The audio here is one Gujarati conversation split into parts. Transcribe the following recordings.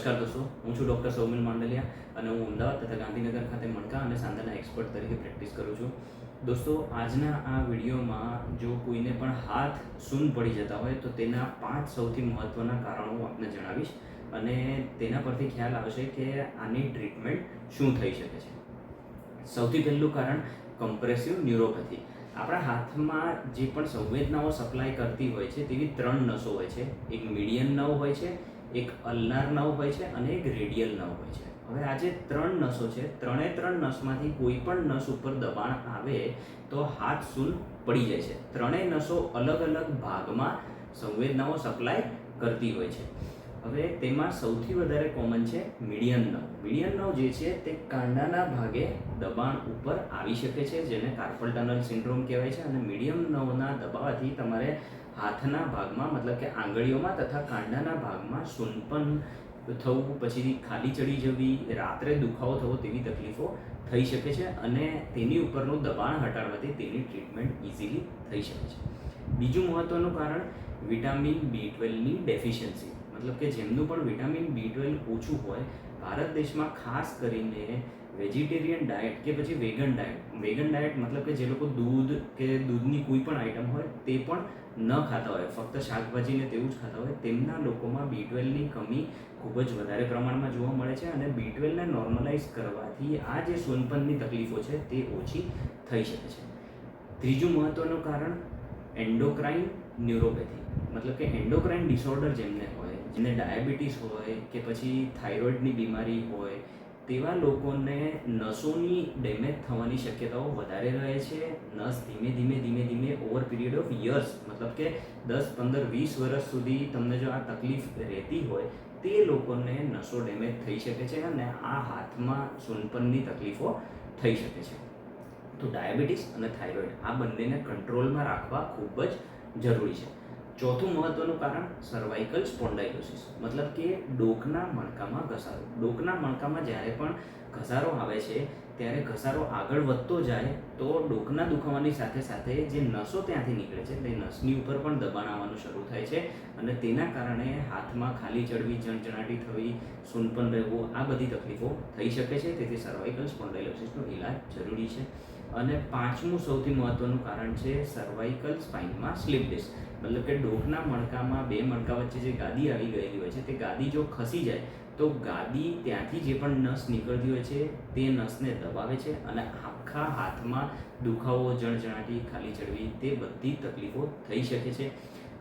નમસ્કાર દોસ્તો, હું છું ડૉક્ટર સૌમિલ માંડલિયા અને હું અમદાવાદ તથા ગાંધીનગર ખાતે મણકા અને સાંધાના એક્સપર્ટ તરીકે પ્રેક્ટિસ કરું છું. દોસ્તો, આજના આ વિડીયોમાં જો કોઈને પણ હાથ સૂન પડી જતા હોય તો તેના પાંચ સૌથી મહત્ત્વના કારણો હું આપને જણાવીશ અને તેના પરથી ખ્યાલ આવશે કે આની ટ્રીટમેન્ટ શું થઈ શકે છે. સૌથી પહેલું કારણ કમ્પ્રેસિવ ન્યુરોપેથી આપણા હાથમાં જે પણ સંવેદનાઓ સપ્લાય કરતી હોય છે તેવી ત્રણ નસો હોય છે. એક મીડિયન નવ હોય છે એક અલ્નાર નવ હોય છે અને એક રેડિયલ નવ હોય છે. હવે આ જે ત્રણ નસો છે, ત્રણે ત્રણ નસમાંથી કોઈ પણ નસ ઉપર દબાણ આવે તો હાથ સૂન પડી જાય છે. ત્રણેય નસો અલગ અલગ ભાગમાં સંવેદનાઓ સપ્લાય કરતી હોય છે. હવે તેમાં સૌથી વધારે કોમન છે મીડિયન નવ. મીડિયન નવ જે છે તે કાંડાના ભાગે દબાણ ઉપર આવી શકે છે, જેને કાર્પલ ટનલ સિન્ડ્રોમ કહેવાય છે. અને મીડિયમ નવના દબાવાથી તમારે હાથના ભાગમાં, મતલબ કે આંગળીઓમાં તથા કાંડાના ભાગમાં સુનપન થવું પછી ખાલી ચડી જવી, રાત્રે દુખાવો થવો તેવી તકલીફો થઈ શકે છે અને તેની ઉપરનું દબાણ હટાડવાથી તેની ટ્રીટમેન્ટ ઇઝીલી થઈ શકે છે. બીજું મહત્ત્વનું કારણ વિટામિન બી ટ્વેલ્વની ડેફિશિયન્સી મતલબ કે જેમનું પણ વિટામિન બી ટ્વેલ્વ ઓછું હોય, ભારત દેશમાં ખાસ કરીને વેજીટેરિયન ડાયટ કે પછી વેગન ડાયટ વેગન ડાયટ મતલબ કે જે લોકો દૂધ કે દૂધની કોઈ પણ આઈટમ હોય તે પણ ન ખાતા હોય, ફક્ત શાકભાજીને તેવું જ ખાતા હોય, તેમના લોકોમાં બી ટ્વેલ્વની કમી ખૂબ જ વધારે પ્રમાણમાં જોવા મળે છે અને બી ટ્વેલ્વને નોર્મલાઇઝ કરવાથી આ જે સોનપનની તકલીફો છે તે ઓછી થઈ શકે છે. ત્રીજું મહત્ત્વનું કારણ એન્ડોક્રાઇન ન્યુરોપેથી. મતલબ કે એન્ડોક્રાઇન ડિસઓર્ડર જેમને હોય, જેને ડાયાબિટીસ હોય કે પછી થાઇરોઇડની બીમારી હોય, તેવા લોકોને નસોની ડેમેજ થવાની શક્યતાઓ વધારે રહે છે. નસ ધીમે ધીમે ધીમે ધીમે ઓવર પીરિયડ ઓફ યર્સ મતલબ કે દસ, પંદર, વીસ વર્ષ સુધી તમને જો આ તકલીફ રહેતી હોય, તે લોકોને નસો ડેમેજ થઈ શકે છે અને આ હાથમાં સુનપનની તકલીફો થઈ શકે છે. તો ડાયાબિટીસ અને થાઇરોઇડ આ બંનેને કંટ્રોલમાં રાખવા ખૂબ જ 你就要注意一些 ચોથું મહત્વનું કારણ સર્વાઇકલ સ્પોન્ડાઇલોસિસ મતલબ કે ડોકના મણકામાં ઘસારો. ડોકના મણકામાં જ્યારે પણ ઘસારો આવે છે, ત્યારે ઘસારો આગળ વધતો જાય તો ડોકના દુખાવાની સાથે સાથે જે નસો ત્યાંથી નીકળે છે, તે નસની ઉપર પણ દબાણ આવવાનું શરૂ થાય છે અને તેના કારણે હાથમાં ખાલી ચડવી, જણજણાટી થવી, સૂનપન રહેવું, આ બધી તકલીફો થઈ શકે છે. તેથી સર્વાઇકલ સ્પોન્ડાઇલોસિસનો ઇલાજ જરૂરી છે. અને પાંચમું સૌથી મહત્વનું કારણ છે સર્વાઇકલ સ્પાઇનમાં સ્લીપ ડિસ્ક મતલબ કે ડોકના મણકામાં બે મણકા વચ્ચે જે ગાદી આવી ગયેલી હોય છે, તે ગાદી જો ખસી જાય, તો ગાદી ત્યાંથી જે પણ નસ નીકળતી હોય છે, તે નસને દબાવે છે અને આખા હાથમાં દુખાવો, જણજણાટી, ખાલી ચડવી, તે બધી તકલીફો થઈ શકે છે.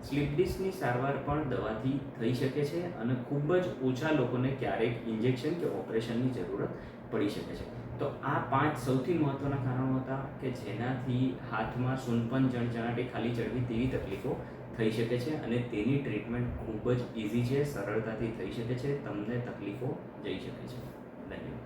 સ્લીપ ડિસ્કની સારવાર પણ દવાથી થઈ શકે છે અને ખૂબ જ ઓછા લોકોને ક્યારેક ઇન્જેક્શન કે ઓપરેશનની જરૂરત પડી શકે છે. તો આ પાંચ સૌથી મહત્ત્વના કારણો હતા કે જેનાથી હાથમાં સુનપન જણજણાટી ખાલી ચડવી તેવી તકલીફો થઈ શકે છે અને તેની ટ્રીટમેન્ટ ખૂબ જ ઇઝી છે, સરળતાથી થઈ શકે છે, તમને તકલીફો જઈ શકે છે. ધન્યવાદ.